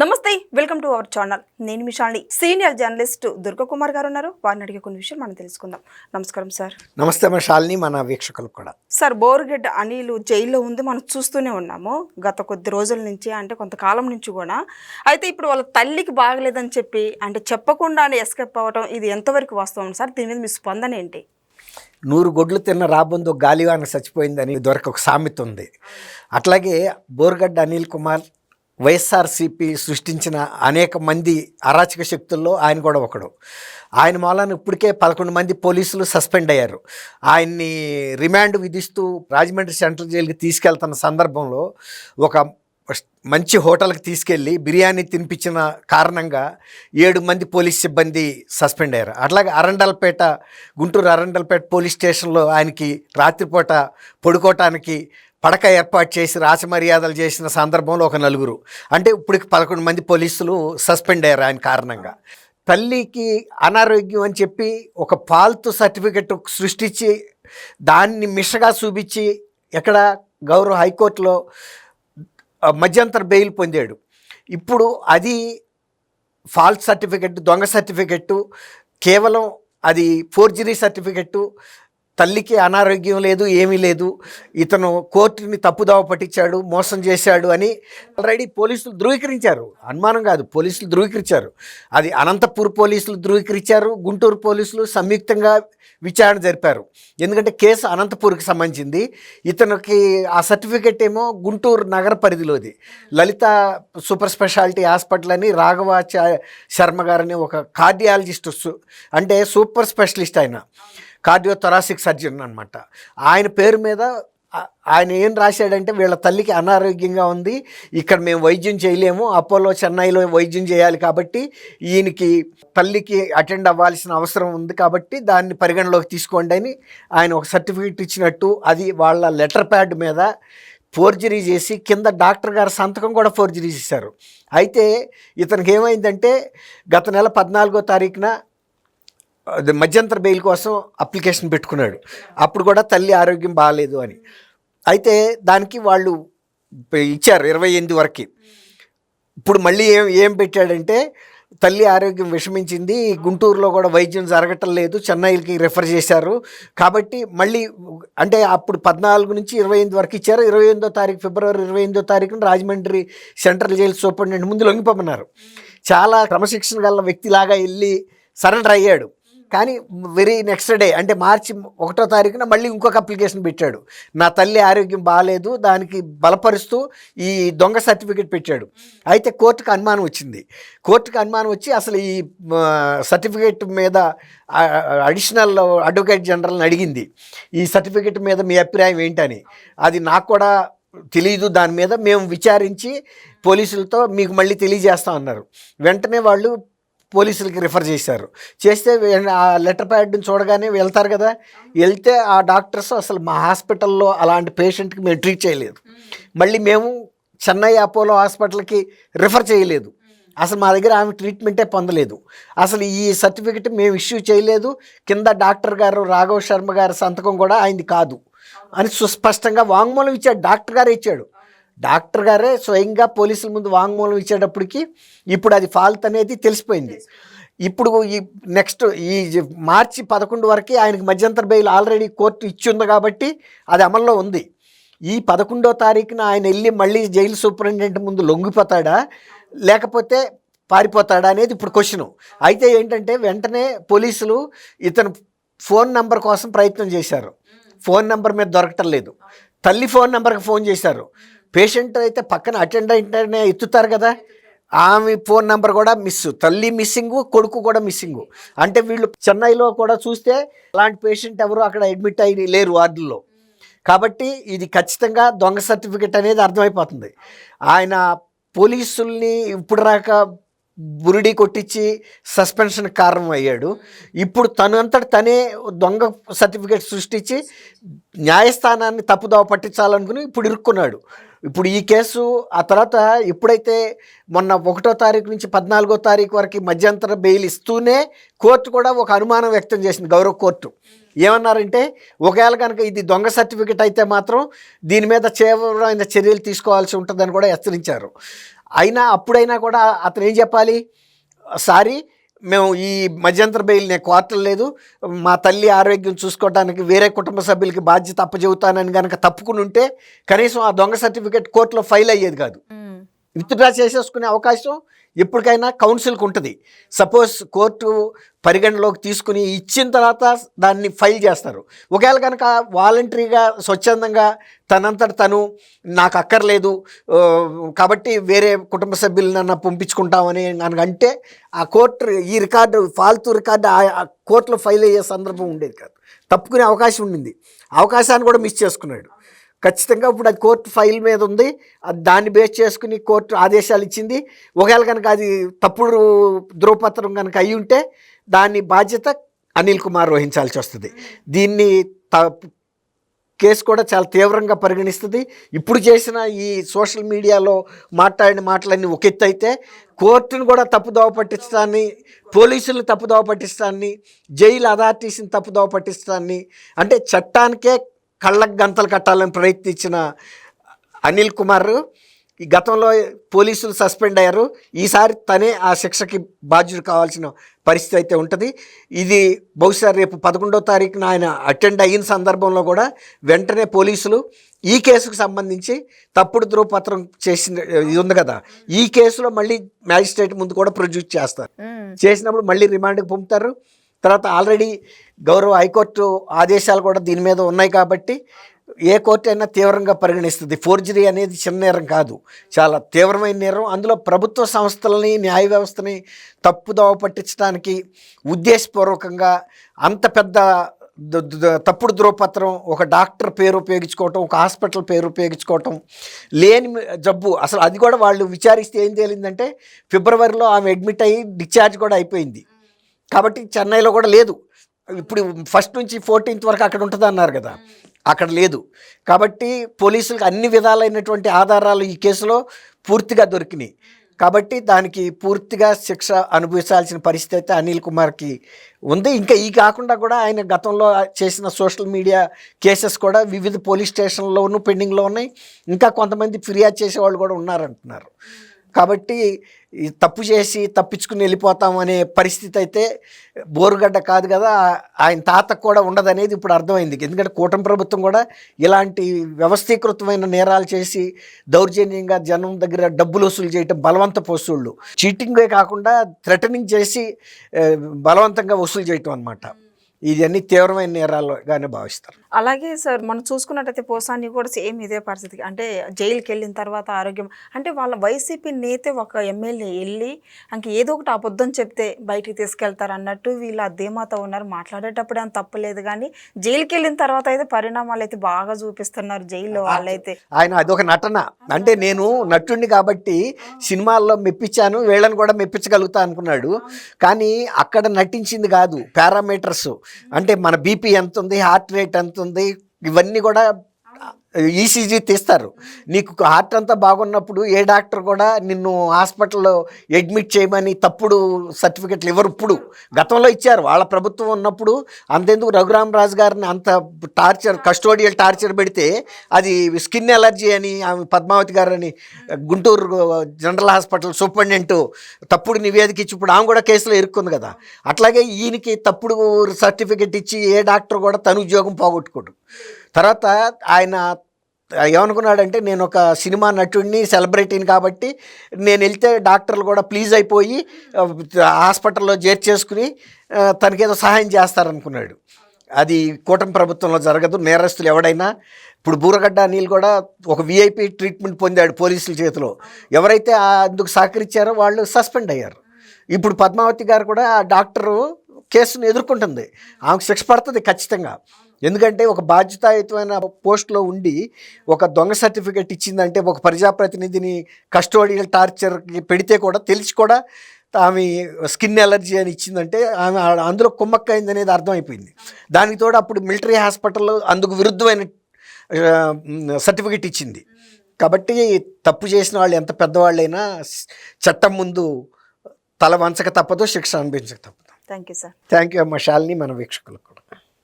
నమస్తే welcome to our channel. నేను మిషాల్ని senior journalist Durga Kumar గారు ఉన్నారు వారిని అడిగే కొన్ని విషయాలు మనం తెలుసుకుందాం. నమస్కారం సార్. నమస్తే మా శాలిని మన వీక్షకులకు కూడా. సార్ బోరుగడ్డ అనిల్ జైల్లో ఉంది మనం చూస్తూనే ఉన్నాము. గత కొద్ది రోజుల నుంచి అంటే కొంతకాలం నుంచి కూడా. అయితే ఇప్పుడు వాళ్ళ తల్లికి బాగలేదని చెప్పి అంటే చెప్పకుండానే ఎస్కేప్ అవ్వడం ఇది ఎంతవరకు వాస్తవం సార్? దీని మీద మీ స్పందన ఏంటి? నూరు గొడ్లు తిన్న రాబందు గాలివాన చచ్చిపోయిందని దొరక ఒక సామెత ఉంది. అట్లాగే బోర్గడ్డ అనిల్ కుమార్ వైఎస్ఆర్సీపీ సృష్టించిన అనేక మంది అరాచక శక్తుల్లో ఆయన కూడా ఒకడు. ఆయన మూలాన ఇప్పటికే పదకొండు మంది పోలీసులు సస్పెండ్ అయ్యారు. ఆయన్ని రిమాండ్ విధిస్తూ రాజమండ్రి సెంట్రల్ జైలుకి తీసుకెళ్తున్న సందర్భంలో ఒక మంచి హోటల్కి తీసుకెళ్ళి బిర్యానీ తినిపించిన కారణంగా ఏడు మంది పోలీస్ సిబ్బంది సస్పెండ్ అయ్యారు. అట్లాగే అరండల్పేట గుంటూరు అరండల్పేట పోలీస్ స్టేషన్లో ఆయనకి రాత్రిపూట పడుకోవటానికి పడక ఏర్పాటు చేసి రాచమర్యాదలు చేసిన సందర్భంలో ఒక నలుగురు. అంటే ఇప్పటికి పదకొండు మంది పోలీసులు సస్పెండ్ అయ్యారు ఆయన కారణంగా. తల్లికి అనారోగ్యం అని చెప్పి ఒక పాల్తు సర్టిఫికెట్ సృష్టించి దాన్ని మిషగా చూపించి ఎక్కడ గౌరవ హైకోర్టులో మధ్యంతర బెయిల్ పొందాడు. ఇప్పుడు అది ఫాల్స్ సర్టిఫికెట్ దొంగ సర్టిఫికెట్టు కేవలం అది ఫోర్జరీ సర్టిఫికెట్టు తల్లికి అనారోగ్యం లేదు ఏమీ లేదు. ఇతను కోర్టుని తప్పుదావ పట్టించాడు మోసం చేశాడు అని ఆల్రెడీ పోలీసులు ధృవీకరించారు. అనుమానం కాదు పోలీసులు ధృవీకరించారు. అది అనంతపూర్ పోలీసులు ధృవీకరించారు గుంటూరు పోలీసులు సంయుక్తంగా విచారణ జరిపారు. ఎందుకంటే కేసు అనంతపూర్కి సంబంధించింది. ఇతనికి ఆ సర్టిఫికెట్ ఏమో గుంటూరు నగర పరిధిలోది. లలిత సూపర్ స్పెషాలిటీ హాస్పిటల్ అని రాఘవ చ- శర్మ గారని ఒక కార్డియాలజిస్ట్ అంటే సూపర్ స్పెషలిస్ట్ ఆయన. కార్డియోథొరాసిక్ సర్జన్ అనమాట ఆయన పేరు మీద ఆయన ఏం రాశాడంటే వీళ్ళ తల్లికి అనారోగ్యంగా ఉంది ఇక్కడ మేము వైద్యం చేయలేము అపోలో చెన్నైలో వైద్యం చేయాలి కాబట్టి ఈయనకి తల్లికి అటెండ్ అవ్వాల్సిన అవసరం ఉంది కాబట్టి దాన్ని పరిగణలోకి తీసుకోండి అని ఆయన ఒక సర్టిఫికేట్ ఇచ్చినట్టు అది వాళ్ళ లెటర్ ప్యాడ్ మీద ఫోర్జరీ చేసి కింద డాక్టర్ గారి సంతకం కూడా ఫోర్జరీ చేశారు. అయితే ఇతనికి ఏమైందంటే గత నెల పద్నాలుగో తారీఖున మధ్యంతర బెయిల్ కోసం అప్లికేషన్ పెట్టుకున్నాడు. అప్పుడు కూడా తల్లి ఆరోగ్యం బాగాలేదు అని. అయితే దానికి వాళ్ళు ఇచ్చారు ఇరవై ఎనిమిది వరకు. ఇప్పుడు మళ్ళీ ఏం ఏం పెట్టాడంటే తల్లి ఆరోగ్యం విషమించింది గుంటూరులో కూడా వైద్యం జరగటం లేదు చెన్నైకి రిఫర్ చేశారు. కాబట్టి మళ్ళీ అంటే అప్పుడు పద్నాలుగు నుంచి ఇరవై ఎనిమిది వరకు ఇచ్చారు. ఇరవై ఎనిమిదో తారీఖు ఫిబ్రవరి ఇరవై ఎనిమిదో తారీఖున రాజమండ్రి సెంట్రల్ జైలు సూపరింటెండెంట్ ముందు లొంగిపోమన్నారు. చాలా క్రమశిక్షణ గల వ్యక్తిలాగా వెళ్ళి సరెండర్ అయ్యాడు. కానీ వెరీ నెక్స్ట్ డే అంటే మార్చి ఒకటో తారీఖున మళ్ళీ ఇంకొక అప్లికేషన్ పెట్టాడు. నా తల్లి ఆరోగ్యం బాగాలేదు దానికి బలపరుస్తూ ఈ దొంగ సర్టిఫికేట్ పెట్టాడు. అయితే కోర్టుకు అనుమానం వచ్చింది. కోర్టుకు అనుమానం వచ్చి అసలు ఈ సర్టిఫికేట్ మీద అడిషనల్ అడ్వకేట్ జనరల్ని అడిగింది. ఈ సర్టిఫికేట్ మీద మీ అభిప్రాయం ఏంటని. అది నాకు కూడా తెలియదు దాని మీద మేము విచారించి పోలీసులతో మీకు మళ్ళీ తెలియజేస్తాం అన్నారు. వెంటనే వాళ్ళు పోలీసులకి రిఫర్ చేశారు. చేస్తే ఆ లెటర్ ప్యాడ్ని చూడగానే వెళ్తారు కదా. వెళ్తే ఆ డాక్టర్స్ అసలు మా హాస్పిటల్లో అలాంటి పేషెంట్కి మేము ట్రీట్ చేయలేదు. మళ్ళీ మేము చెన్నై అపోలో హాస్పిటల్కి రిఫర్ చేయలేదు. అసలు మా దగ్గర ఆమె ట్రీట్మెంటే పొందలేదు. అసలు ఈ సర్టిఫికెట్ మేము ఇష్యూ చేయలేదు. కింద డాక్టర్ గారు రాఘవ్ శర్మ గారి సంతకం కూడా ఆయనది కాదు. అని సుస్పష్టంగా వాంగ్మూలం ఇచ్చాడు. డాక్టర్ గారు ఇచ్చాడు. డాక్టర్ గారే స్వయంగా పోలీసుల ముందు వాంగ్మూలం ఇచ్చేటప్పటికి ఇప్పుడు అది ఫాల్ట్ అనేది తెలిసిపోయింది. ఇప్పుడు ఈ నెక్స్ట్ ఈ మార్చి పదకొండు వరకు ఆయనకి మధ్యంతర బెయిల్ ఆల్రెడీ కోర్టు ఇచ్చి ఉంది కాబట్టి అది అమల్లో ఉంది. ఈ పదకొండో తారీఖున ఆయన వెళ్ళి మళ్ళీ జైలు సూపరింటెండెంట్ ముందు లొంగిపోతాడా? లేకపోతే పారిపోతాడా అనేది ఇప్పుడు క్వశ్చన్. అయితే ఏంటంటే వెంటనే పోలీసులు ఇతను ఫోన్ నంబర్ కోసం ప్రయత్నం చేశారు. ఫోన్ నెంబర్ మీద దొరకటం లేదు. తల్లి ఫోన్ నెంబర్కి ఫోన్ చేశారు. పేషెంట్ అయితే పక్కన అటెండెంట్ ఎత్తుతారు కదా. ఆమె ఫోన్ నెంబర్ కూడా మిస్ తల్లి మిస్సింగ్ కొడుకు కూడా మిస్సింగ్. అంటే వీళ్ళు చెన్నైలో కూడా చూస్తే అలాంటి పేషెంట్ ఎవరు అక్కడ అడ్మిట్ అయ్యి లేరు వార్డుల్లో. కాబట్టి ఇది ఖచ్చితంగా దొంగ సర్టిఫికెట్ అనేది అర్థమైపోతుంది. ఆయన పోలీసుల్ని ఇప్పుడు రాక బురిడి కొట్టించి సస్పెన్షన్ కారణం అయ్యాడు. ఇప్పుడు తను తనే దొంగ సర్టిఫికేట్ సృష్టించి న్యాయస్థానాన్ని తప్పుదోవ పట్టించాలనుకుని ఇప్పుడు ఇరుక్కున్నాడు. ఇప్పుడు ఈ కేసు ఆ తర్వాత ఎప్పుడైతే మొన్న ఒకటో తారీఖు నుంచి పద్నాలుగో తారీఖు వరకు మధ్యంతర బెయిల్ ఇస్తూనే కోర్టు కూడా ఒక అనుమానం వ్యక్తం చేసింది గౌరవ కోర్టు. ఏమన్నారంటే ఒకవేళ కనుక ఇది దొంగ సర్టిఫికెట్ అయితే మాత్రం దీని మీద తీవ్రమైన చర్యలు తీసుకోవాల్సి ఉంటుందని కూడా హెచ్చరించారు. అయినా అప్పుడైనా కూడా అతను ఏం చెప్పాలి? సారీ మేము ఈ మధ్యంతర బెయిల్ నేను క్వార్టర్ లేదు. మా తల్లి ఆరోగ్యం చూసుకోవడానికి వేరే కుటుంబ సభ్యులకి బాధ్యత అప్పచెబుతానని కనుక తప్పుకుని ఉంటే కనీసం ఆ దొంగ సర్టిఫికేట్ కోర్టులో ఫైల్ అయ్యేది కాదు. విత్డ్రా చేసేసుకునే అవకాశం ఎప్పటికైనా కౌన్సిల్కి ఉంటుంది. సపోజ్ కోర్టు పరిగణలోకి తీసుకుని ఇచ్చిన తర్వాత దాన్ని ఫైల్ చేస్తారు. ఒకవేళ కనుక వాలంటరీగా స్వచ్ఛందంగా తనంతట తను నాకు అక్కర్లేదు కాబట్టి వేరే కుటుంబ సభ్యులనన్నా పంపించుకుంటామని కనుక అంటే ఆ కోర్టు ఈ రికార్డు ఫాల్తూ రికార్డు ఆ కోర్టులో ఫైల్ అయ్యే సందర్భం ఉండేది కాదు. తప్పుకునే అవకాశం ఉండింది. అవకాశాన్ని కూడా మిస్ చేసుకున్నాడు. ఖచ్చితంగా ఇప్పుడు అది కోర్టు ఫైల్ మీద ఉంది. అది దాన్ని బేస్ చేసుకుని కోర్టు ఆదేశాలు ఇచ్చింది. ఒకవేళ కనుక అది తప్పుడు ధ్రువపత్రం కనుక అయి ఉంటే దాని బాధ్యత అనిల్ కుమార్ వహించాల్సి వస్తుంది. దీన్ని త కేసు కూడా చాలా తీవ్రంగా పరిగణిస్తుంది. ఇప్పుడు చేసిన ఈ సోషల్ మీడియాలో మాట్లాడిన మాటలన్నీ ఒక ఎత్తు అయితే కోర్టును కూడా తప్పుదోవ పట్టించడాన్ని పోలీసులను తప్పుదోవ పట్టించడాన్ని జైలు అథారిటీస్ని తప్పుదోవ పట్టించడాన్ని అంటే చట్టానికే కళ్ళకు గంతలు కట్టాలని ప్రయత్నించిన అనిల్ కుమార్ ఈ గతంలో పోలీసులు సస్పెండ్ అయ్యారు. ఈసారి తనే ఆ శిక్షకి బాధ్యుడు కావాల్సిన పరిస్థితి అయితే ఉంటుంది. ఇది బహుశా రేపు పదకొండవ తారీఖున ఆయన అటెండ్ అయిన సందర్భంలో కూడా వెంటనే పోలీసులు ఈ కేసుకు సంబంధించి తప్పుడు ధృవపత్రం చేసిన ఇది ఉంది కదా ఈ కేసులో మళ్ళీ మ్యాజిస్ట్రేట్ ముందు కూడా ప్రొడ్యూస్ చేస్తారు. చేసినప్పుడు మళ్ళీ రిమాండ్కి పంపుతారు. తర్వాత ఆల్రెడీ గౌరవ హైకోర్టు ఆదేశాలు కూడా దీని మీద ఉన్నాయి కాబట్టి ఏ కోర్టు అయినా తీవ్రంగా పరిగణిస్తుంది. ఫోర్జరీ అనేది చిన్న నేరం కాదు. చాలా తీవ్రమైన నేరం. అందులో ప్రభుత్వ సంస్థలని న్యాయ వ్యవస్థని తప్పుదోవ పట్టించడానికి ఉద్దేశపూర్వకంగా అంత పెద్ద తప్పుడు ధ్రువపత్రం ఒక డాక్టర్ పేరు ఉపయోగించుకోవటం ఒక హాస్పిటల్ పేరు ఉపయోగించుకోవటం లేని జబ్బు. అసలు అది కూడా వాళ్ళు విచారిస్తే ఏం తేలిందంటే ఫిబ్రవరిలో ఆమె అడ్మిట్ అయ్యి డిశ్చార్జ్ కూడా అయిపోయింది. కాబట్టి చెన్నైలో కూడా లేదు. ఇప్పుడు ఫస్ట్ నుంచి ఫోర్టీన్త్ వరకు అక్కడ ఉంటుంది అన్నారు కదా. అక్కడ లేదు. కాబట్టి పోలీసులకు అన్ని విధాలైనటువంటి ఆధారాలు ఈ కేసులో పూర్తిగా దొరికినాయి. కాబట్టి దానికి పూర్తిగా శిక్ష అనుభవించాల్సిన పరిస్థితి అయితే అనిల్ కుమార్కి ఉంది. ఇంకా ఈ కాకుండా కూడా ఆయన గతంలో చేసిన సోషల్ మీడియా కేసెస్ కూడా వివిధ పోలీస్ స్టేషన్లోనూ పెండింగ్లో ఉన్నాయి. ఇంకా కొంతమంది ఫిర్యాదు చేసేవాళ్ళు కూడా ఉన్నారంటున్నారు. కాబట్టి తప్పు చేసి తప్పించుకుని వెళ్ళిపోతాం అనే పరిస్థితి అయితే బోరుగడ్డ కాదు కదా. ఆయన తాతకు కూడా ఉండదనేది ఇప్పుడు అర్థమైంది. ఎందుకంటే కూటమి ప్రభుత్వం కూడా ఇలాంటి వ్యవస్థీకృతమైన నేరాలు చేసి దౌర్జన్యంగా జనం దగ్గర డబ్బులు వసూలు చేయటం బలవంత వసూళ్ళు చీటింగే కాకుండా థ్రెటనింగ్ చేసి బలవంతంగా వసూలు చేయటం అనమాట ఇవన్నీ తీవ్రమైన నేరాలుగానే భావిస్తారు. అలాగే సార్ మనం చూసుకున్నట్టయితే పోసాని కూడా సేమ్ ఇదే పరిస్థితి. అంటే జైలుకి వెళ్ళిన తర్వాత ఆరోగ్యం అంటే వాళ్ళ వైసీపీ నేతే ఒక ఎమ్మెల్యే వెళ్ళి ఇంక ఏదో ఒకటి అబద్ధం చెప్తే బయటికి తీసుకెళ్తారు అన్నట్టు వీళ్ళు ఆ ధీమాతో ఉన్నారు. మాట్లాడేటప్పుడు ఏం తప్పలేదు కానీ జైలుకి వెళ్ళిన తర్వాత అయితే పరిణామాలు అయితే బాగా చూపిస్తున్నారు జైల్లో వాళ్ళైతే. ఆయన అదొక నటన. అంటే నేను నటుడిని కాబట్టి సినిమాల్లో మెప్పించాను వీళ్ళని కూడా మెప్పించగలుగుతా అనుకున్నాడు. కానీ అక్కడ నటించింది కాదు పారామీటర్స్. అంటే మన బీపీ ఎంత ఉంది హార్ట్ రేట్ ఎంత వస్తుంది. ఇవన్నీ కూడా ఈసీజీ తీస్తారు. నీకు హార్ట్ అంతా బాగున్నప్పుడు ఏ డాక్టర్ కూడా నిన్ను హాస్పిటల్లో అడ్మిట్ చేయమని తప్పుడు సర్టిఫికెట్లు ఇవ్వరు ఇప్పుడు. గతంలో ఇచ్చారు. వాళ్ళ ప్రభుత్వం ఉన్నప్పుడు అంతెందుకు రఘురామ్ రాజు గారిని అంత టార్చర్ కస్టోడియల్ టార్చర్ పెడితే అది స్కిన్ ఎలర్జీ అని ఆమె పద్మావతి గారని గుంటూరు జనరల్ హాస్పిటల్ సూపరింటెండెంట్ తప్పుడు నివేదిక ఇచ్చి ఇప్పుడు ఆమె కూడా కేసులో ఇరుక్కుంది కదా. అట్లాగే ఈయనకి తప్పుడు సర్టిఫికెట్ ఇచ్చి ఏ డాక్టర్ కూడా తన ఉద్యోగం పోగొట్టుకోడు. తర్వాత ఆయన ఏమనుకున్నాడంటే నేను ఒక సినిమా నటుడిని సెలబ్రిటీని కాబట్టి నేను వెళ్తే డాక్టర్లు కూడా ప్లీజ్ అయిపోయి హాస్పిటల్లో చేర్చేసుకుని తనకేదో సహాయం చేస్తారనుకున్నాడు. అది కూటమి ప్రభుత్వంలో జరగదు. నేరస్తులు ఎవడైనా ఇప్పుడు బూరగడ్డ అనిల్ కూడా ఒక విఐపి ట్రీట్మెంట్ పొందాడు పోలీసుల చేతిలో. ఎవరైతే అందుకు సహకరించారో వాళ్ళు సస్పెండ్ అయ్యారు. ఇప్పుడు పద్మావతి గారు కూడా ఆ డాక్టరు కేసును ఎదుర్కొంటుంది. ఆమెకు శిక్ష పడుతుంది ఖచ్చితంగా. ఎందుకంటే ఒక బాధ్యతాయుతమైన పోస్ట్లో ఉండి ఒక దొంగ సర్టిఫికెట్ ఇచ్చిందంటే ఒక ప్రజాప్రతినిధిని కస్టోడియల్ టార్చర్కి పెడితే కూడా తెలిసి కూడా ఆమె స్కిన్ ఎలర్జీ అని ఇచ్చిందంటే ఆమె అందులో కుమ్మక్కైంది అనేది అర్థమైపోయింది. దానికి తోడు అప్పుడు మిలిటరీ హాస్పిటల్లో అందుకు విరుద్ధమైన సర్టిఫికెట్ ఇచ్చింది. కాబట్టి తప్పు చేసిన వాళ్ళు ఎంత పెద్దవాళ్ళైనా చట్టం ముందు తల వంచక తప్పదు శిక్ష అనిపించక తప్పదు. Thank you sir. Thank you అమ్మ శాలిని మన వీక్షకులకు.